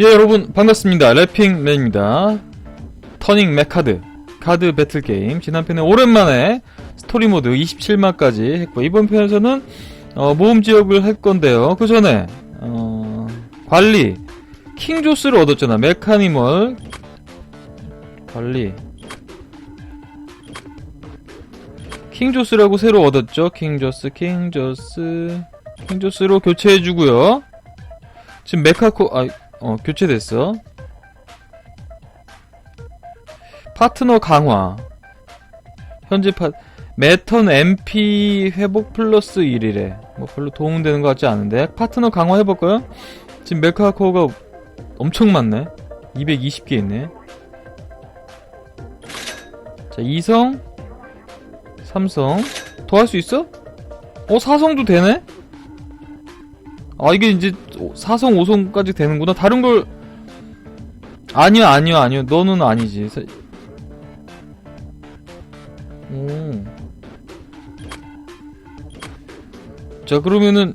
예 여러분 반갑습니다. 래핑맨입니다. 터닝 맥카드 카드 배틀 게임. 지난 편에 오랜만에 스토리 모드 27만까지 했고 이번 편에서는 어, 모험 지역을 할 건데요. 그 전에 어, 관리. 킹조스를 얻었잖아. 메카니멀. 관리. 킹조스라고 새로 얻었죠? 킹조스 킹조스. 킹조스로 교체해주고요. 지금 메카코 아 어, 교체됐어. 파트너 강화. 현재 파, 매턴 MP 회복 플러스 1이래. 뭐 별로 도움되는 것 같지 않은데. 파트너 강화 해볼까요? 지금 메카코가 엄청 많네. 220개 있네. 자, 2성, 3성. 더 할 수 있어? 어, 4성도 되네? 아 이게 이제 4성 5성까지 되는구나. 다른 걸 아니요 아니요 아니요 너는 아니지. 사- 오. 자 그러면은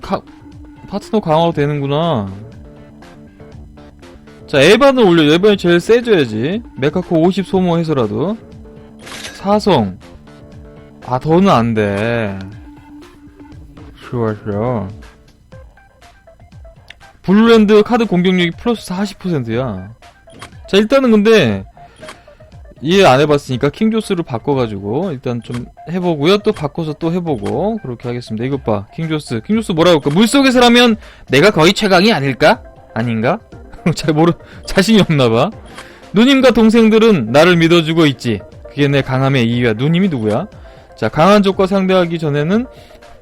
카, 파트너 강화가 되는구나. 자 에반을 올려. 에반이 제일 세져야지. 메카코 50 소모해서라도. 4성. 아 더는 안돼. 좋아 좋아 블루랜드 카드 공격력이 플러스 40%야. 자, 일단은 근데, 이해 안 해봤으니까 킹조스를 바꿔가지고, 일단 좀 해보고요. 또 바꿔서 또 해보고, 그렇게 하겠습니다. 이것 봐. 킹조스. 킹조스 뭐라고 할까? 물속에서라면 내가 거의 최강이 아닐까? 아닌가? 잘 모르, 자신이 없나봐. 누님과 동생들은 나를 믿어주고 있지. 그게 내 강함의 이유야. 누님이 누구야? 자, 강한 적과 상대하기 전에는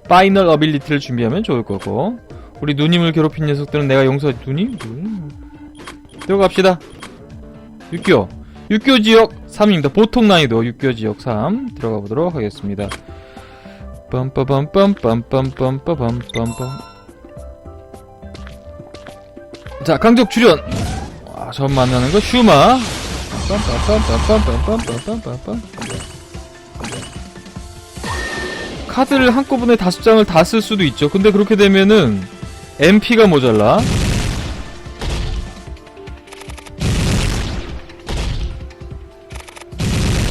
파이널 어빌리티를 준비하면 좋을 거고, 우리 누님을 괴롭힌 녀석들은 내가 용서해 누님? 들어갑시다. 6교. 6교 지역 3입니다. 보통 난이도 6교 지역 3 들어가 보도록 하겠습니다. 빰빠밤빰빰빰빰빰빰빰빰. 자 강적 출연. 와, 처음 만나는 거 슈마. 빰빰빰빰빰빰빰빰빰빰. 카드를 한꺼번에 다섯 장을 다 쓸 수도 있죠. 근데 그렇게 되면은 MP가 모자라.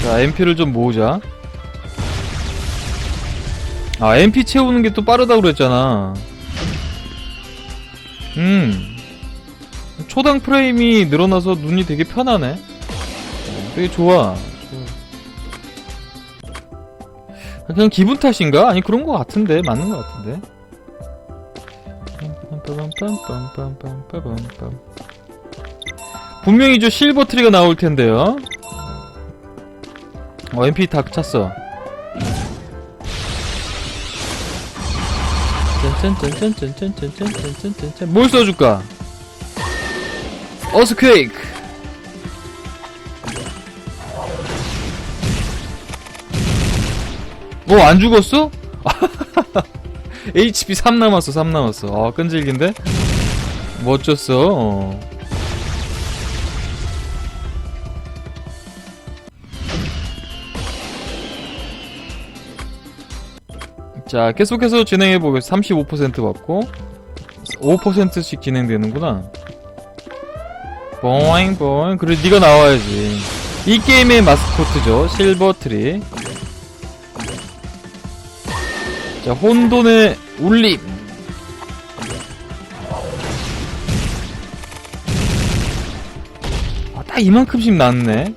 자, MP를 좀 모으자. 아, MP 채우는 게 또 빠르다고 그랬잖아. 음. 초당 프레임이 늘어나서 눈이 되게 편하네. 어, 되게 좋아. 아, 그냥 기분 탓인가? 아니, 그런 거 같은데. 맞는 거 같은데. 빰빰빰빰빰빰빰빰빰. 분명히 저 실버 트리가 나올 텐데요. 어, MP 다 찼어. 짠짠짠짠짠짠짠짠짠짠짠 뭘 써줄까? 어스퀘이크. 어, 안 죽었어? HP 3 남았어 3 남았어. 아 끈질긴데? 멋졌어. 어. 자 계속해서 진행해보겠습니다 35% 받고 5%씩 진행되는구나. 보잉 보잉. 그래 네가 나와야지. 이 게임의 마스코트죠. 실버트리 자, 혼돈의 울림. 아, 딱 이만큼씩 났네.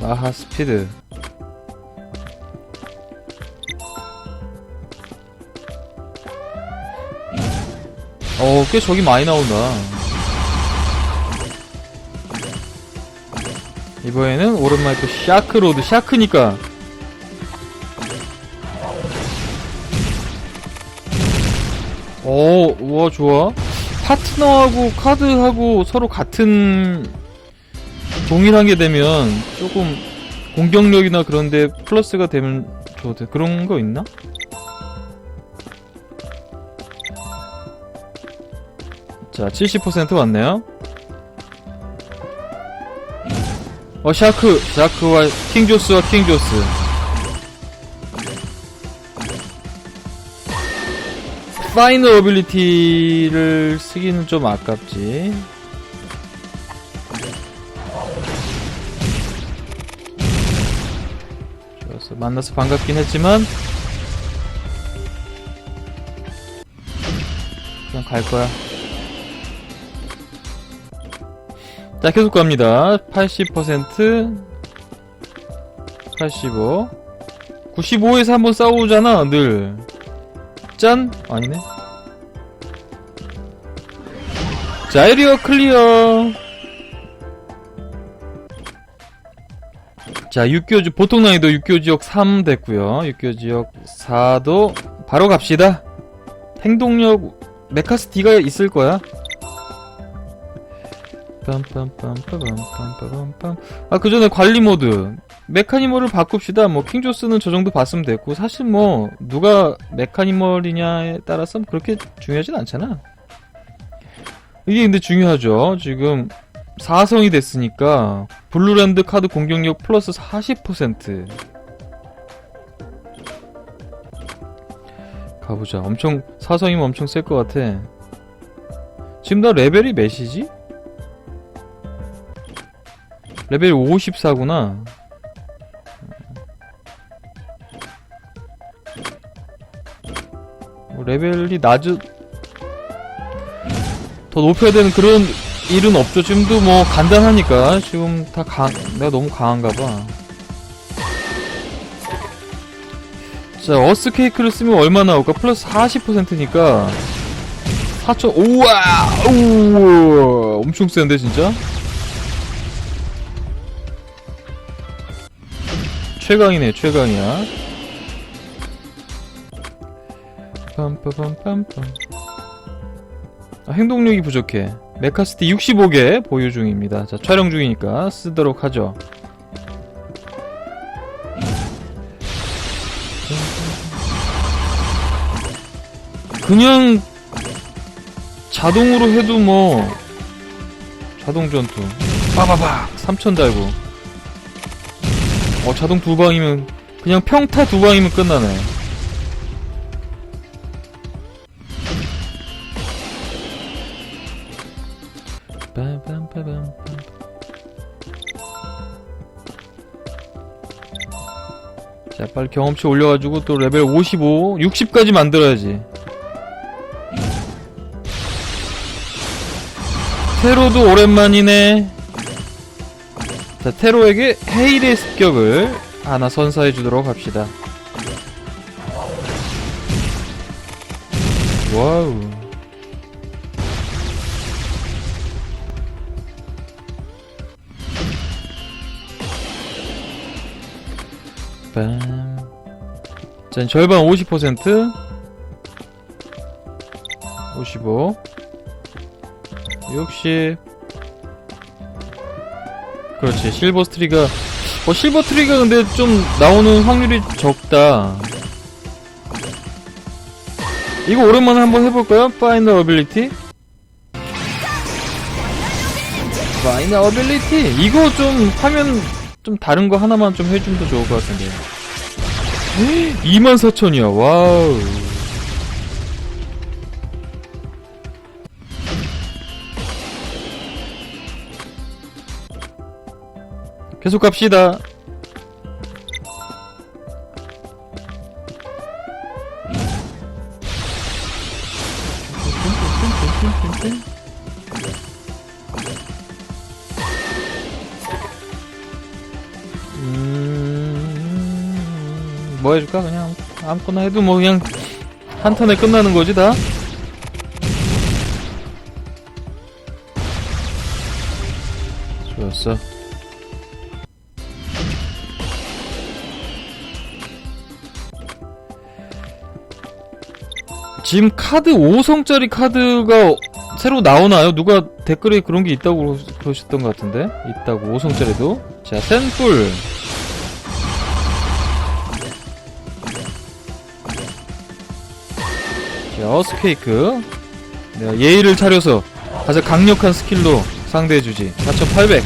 마하 스피드. 어, 꽤 적이 많이 나온다. 이번에는 오랜만에 또 샤크로드 샤크니까 오, 우와 좋아 파트너하고 카드하고 서로 같은 동일한 게 되면 조금 공격력이나 그런데 플러스가 되면 좋대 그런 거 있나? 자, 70% 왔네요. 어 샤크. 샤크와 킹조스와 킹조스. 파이널 어빌리티를 쓰기는 좀 아깝지. 좋았어. 만나서 반갑긴 했지만. 그냥 갈 거야. 자, 계속 갑니다. 80%, 85, 95에서 한번 싸우잖아, 늘. 짠? 아니네. 자, 에리어 클리어. 자, 6교, 보통 난이도 6교 지역 3 됐고요 6교 지역 4도 바로 갑시다. 행동력, 메카스 D가 있을 거야. 아, 그 전에 관리 모드. 메카니멀을 바꿉시다. 뭐, 킹조스는 저 정도 봤으면 됐고, 사실 뭐, 누가 메카니멀이냐에 따라서 그렇게 중요하진 않잖아. 이게 근데 중요하죠. 지금, 4성이 됐으니까, 블루랜드 카드 공격력 플러스 40%. 가보자. 엄청, 4성이면 엄청 셀 것 같아. 지금 나 레벨이 몇이지? 레벨 54구나. 뭐 레벨이 낮은 더 높여야 되는 그런 일은 없죠. 지금도 뭐 간단하니까 지금 다 강, 내가 너무 강한가 봐. 자, 어스 케이크를 쓰면 얼마 나올까? 플러스 40%니까 4천 우와! 우와! 엄청 센데 진짜? 최강이네, 최강이야. 빰빠밤빰빰. 아, 행동력이 부족해. 메카스티 65개 보유 중입니다. 자, 촬영 중이니까 쓰도록 하죠. 그냥 자동으로 해도 뭐 자동 전투 빠바박 3천 달고 어 자동 두 방이면 그냥 평타 두 방이면 끝나네. 자 빨리 경험치 올려가지고 또 레벨 55, 60까지 만들어야지. 테로도 오랜만이네. 자, 테로에게 헤일의 습격을 하나 선사해 주도록 합시다. 와우. 빰. 자, 절반 50%. 55. 60. 그렇지. 실버 트리가 어 실버 트리가 근데 좀 나오는 확률이 적다. 이거 오랜만에 한번 해볼까요? 파이널 어빌리티 파이널 어빌리티 이거 좀 하면 좀 다른 거 하나만 좀 해주면 더 좋을 것 같은데. 24,000이야. 와우 계속 갑시다. 음, 뭐 해줄까? 그냥 아무거나 해도 뭐 그냥 한 턴에 끝나는 거지 다? 좋았어. 지금 카드 5성짜리 카드가 새로 나오나요? 누가 댓글에 그런 게 있다고 그러- 그러셨던 것 같은데? 있다고 5성짜리도? 자 센뿔 자 어스케이크. 내가 예의를 차려서 가장 강력한 스킬로 상대해주지. 4800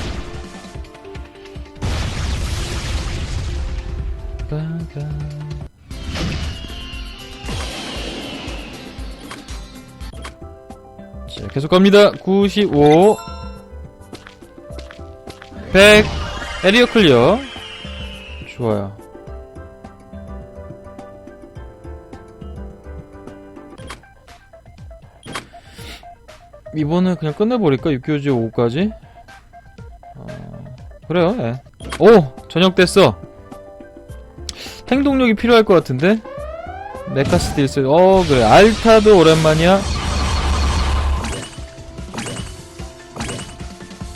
계속 갑니다. 95 100 에리어 클리어 좋아요. 이번에 그냥 끝내버릴까? 6교지 5까지? 어, 그래요, 예. 오! 저녁 됐어! 행동력이 필요할 것 같은데? 메카스틸스, 어, 그래. 알타도 오랜만이야.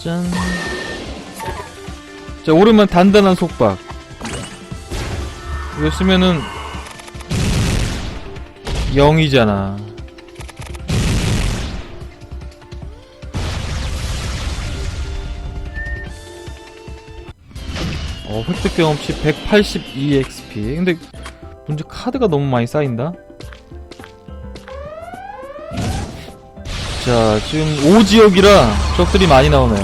짠. 자, 오랜만 단단한 속박. 이거 쓰면은, 0이잖아. 어, 획득 경험치 182XP. 근데, 문제 카드가 너무 많이 쌓인다? 자, 지금 5지역이라 적들이 많이 나오네요.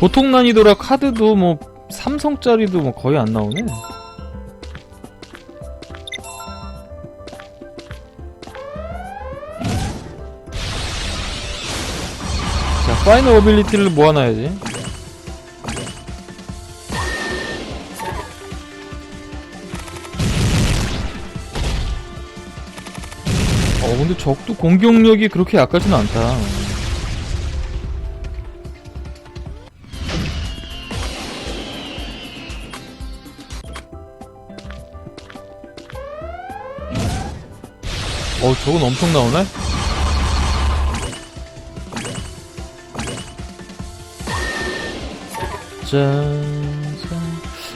보통 난이도라 카드도 뭐 삼성짜리도 뭐 거의 안 나오네. 파이널 어빌리티를 모아놔야지. 어, 근데 적도 공격력이 그렇게 약하진 않다. 어, 저건 엄청 나오네?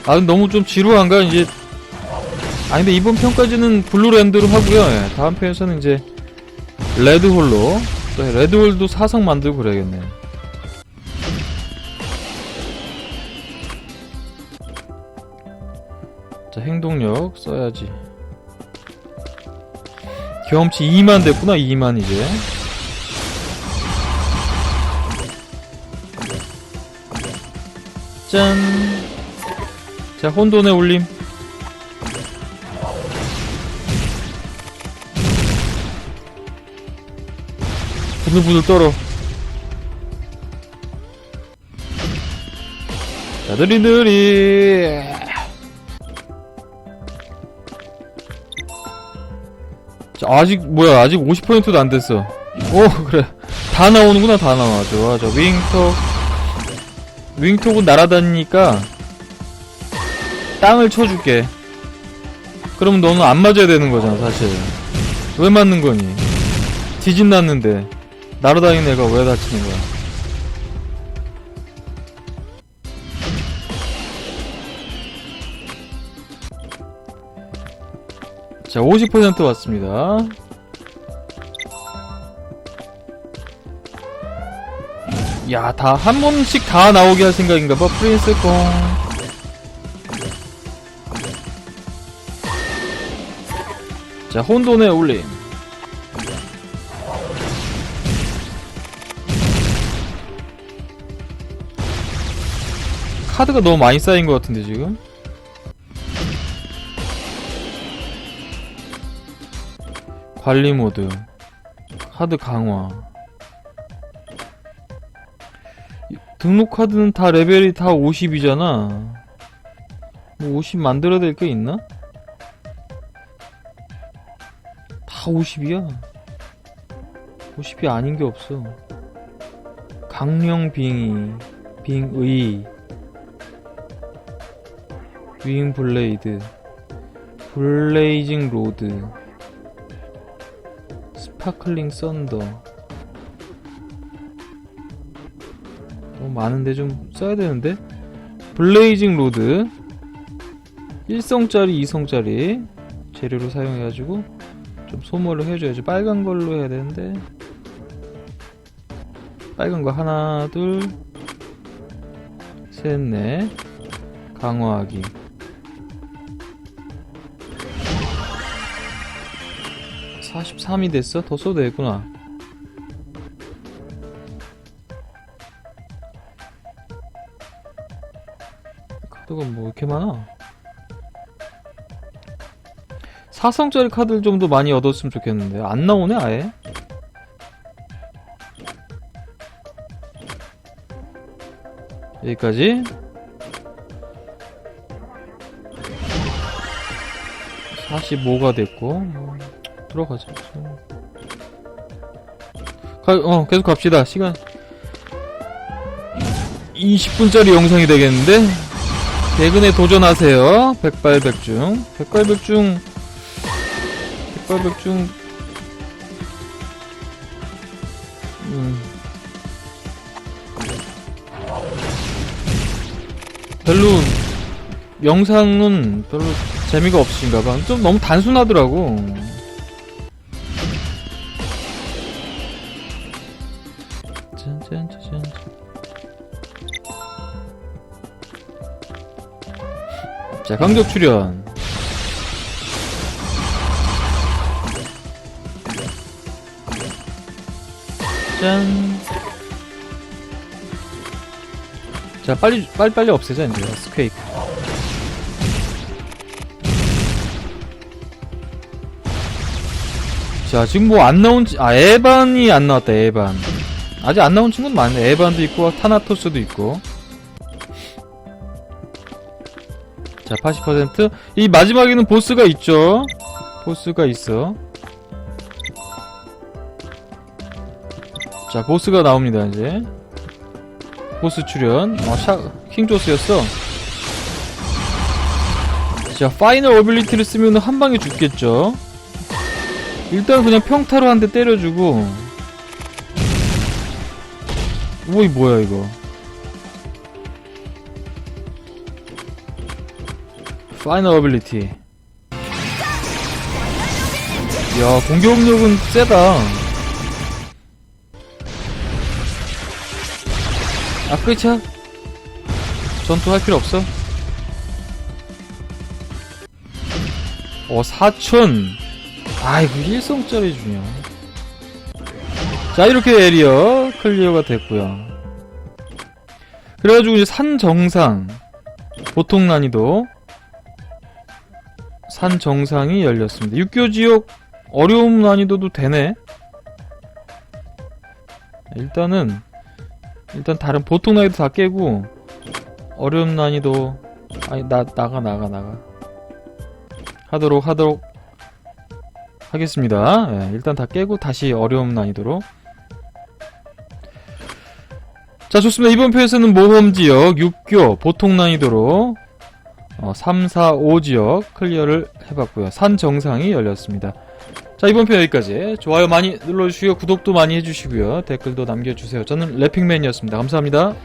아, 너무 좀 지루한가? 이제. 아, 근데 이번 편까지는 블루랜드로 하고요. 예, 다음 편에서는 이제, 레드홀로. 또 레드홀도 사성 만들고 그래야겠네. 자, 행동력 써야지. 경험치 2만 됐구나 2만 이제 짠. 자, 혼돈의 울림. 부들부들 떨어. 자, 느리느리. 자, 아직 뭐야 아직 50%도 안 됐어 오 그래 다 나오는구나 다 나와 좋아 저 윙톡 윙톡은 날아다니니까 땅을 쳐줄게. 그러면 너는 안 맞아야 되는 거잖아 사실. 왜 맞는 거니? 뒤집 났는데 날아다니는 애가 왜 다치는 거야? 자, 50% 왔습니다. 야, 다한 번씩 다 나오게 할 생각인가 봐. 프린스 공. 자, 혼돈의 울림. 카드가 너무 많이 쌓인 것 같은데, 지금? 관리 모드 카드 강화 등록 카드는 다 레벨이 다 50이잖아. 뭐 50 만들어야 될 게 있나? 다 50이야? 50이 아닌 게 없어. 강령 빙의 빙의 윙 블레이드 블레이징 로드 스파클링 썬더 너무 많은데 좀 써야 되는데. 블레이징 로드. 1성짜리 2성짜리 재료로 사용해가지고 좀 소모를 해줘야지. 빨간 걸로 해야 되는데. 빨간 거 하나 둘셋넷. 강화하기. 43이 됐어? 더 써도 되겠구나. 카드가 뭐 이렇게 많아? 사성짜리 카드를 좀 더 많이 얻었으면 좋겠는데. 안 나오네 아예? 여기까지. 45가 됐고 뭐, 들어가자 가, 어 계속 갑시다. 시간. 20분짜리 영상이 되겠는데 개근에 도전하세요. 백발백중. 백발백중. 백발백중. 음. 별로 영상은 별로 재미가 없으신가봐. 좀 너무 단순하더라고 자 강력 출연 짠. 자, 빨리, 빨리 빨리 없애자, 이제. 스퀘이크. 자, 지금 뭐 안 나온, 치- 아, 에반이 안 나왔다, 에반. 아직 안 나온 친구는 많네. 에반도 있고, 타나토스도 있고. 자, 80%. 이 마지막에는 보스가 있죠. 보스가 있어. 자, 보스가 나옵니다, 이제. 보스 출연. 어, 샤, 킹조스였어. 자, 파이널 어빌리티를 쓰면 한 방에 죽겠죠. 일단 그냥 평타로 한 대 때려주고. 오이, 뭐야, 이거. 파이널 어빌리티. 야, 공격력은 세다. 아, 끝이야? 전투할 필요 없어? 어, 4천. 아이고, 일성짜리 주냐. 자, 이렇게 에리어 클리어가 됐고요 그래가지고 이제 산 정상. 보통 난이도. 산 정상이 열렸습니다. 육교 지역 어려움 난이도도 되네. 일단은 일단 다른 보통 난이도 다 깨고 어려움 난이도 아니 나 나가 나가 나가 하도록 하도록 하겠습니다. 예, 일단 다 깨고 다시 어려움 난이도로 자 좋습니다. 이번 표에서는 모험 지역 6교 보통 난이도로 어, 3, 4, 5 지역 클리어를 해봤고요. 산 정상이 열렸습니다. 자 이번 편 여기까지. 좋아요 많이 눌러주시고 구독도 많이 해주시고요. 댓글도 남겨주세요. 저는 래핑맨이었습니다. 감사합니다